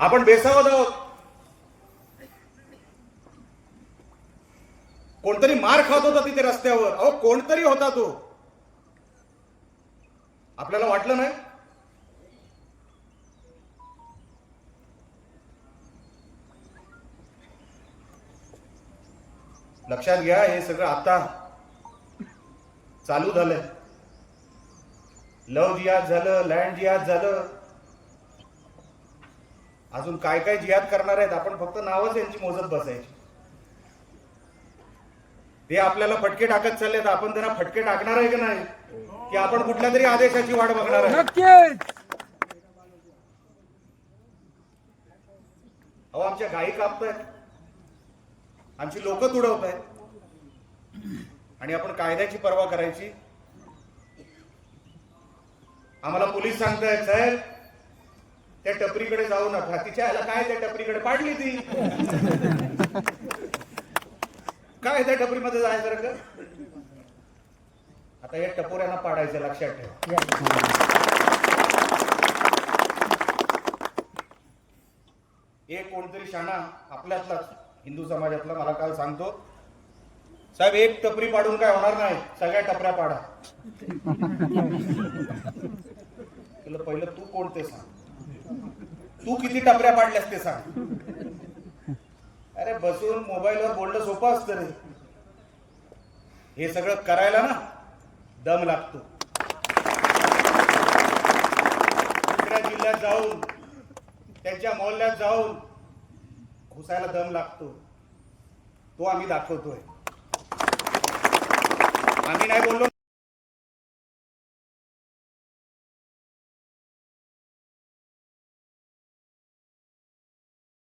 आपण बेसावत आहोत. कोणतरी मार खात होता तिथे रस्त्यावर. अहो कोणतरी होता तो. आपल्याला वाटलं नाही? लक्षात घ्या हे सगळं आता चालू झालंय. लव जिहाद झालं लँड जिहाद झालं. अजून काय काय जिहाद करणार आहेत? आपण फक्त नावच यांची मोजत बसायची. ते आपल्याला फटके टाकत चालले तर आपण त्यांना फटके टाकणार आहे की नाही? की आपण कुठल्या तरी आदेशाची वाट बघणार आहे? अहो आमच्या गायी कापतायत. आमची लोक तुडवत आहेत आणि आपण कायद्याची पर्वा करायची. आम्हाला पोलीस सांगतायत साहेब त्या टपरीकडे जाऊ नका. तिच्या आला काय त्या टपरीकडे पाडली ती? काय त्या टपरीमध्ये जायचं रे का आता या टपोऱ्यांना पाडायचं लक्षात ठेवा. एक कोणतरी शाणा आपल्यातलाच हिंदू समाजातला मला काल सांगतो. साहेब एक टपरी पाडून काय होणार नाही. सगळ्या टपऱ्या पाडा. तुला पहिलं तू कोणते सांग? तू किती टपऱ्या पाडल्यास ते सांग. अरे बसून मोबाईलवर बोलणं सोपं असतं रे. हे सगळं करायला ना दम लागतो. दुसऱ्या जिल्ह्यात जाऊन त्यांच्या मोहल्ल्यात जाऊन घुसायला दम लागतो. तो आम्ही दाखवतोय. आम्ही नाही बोललो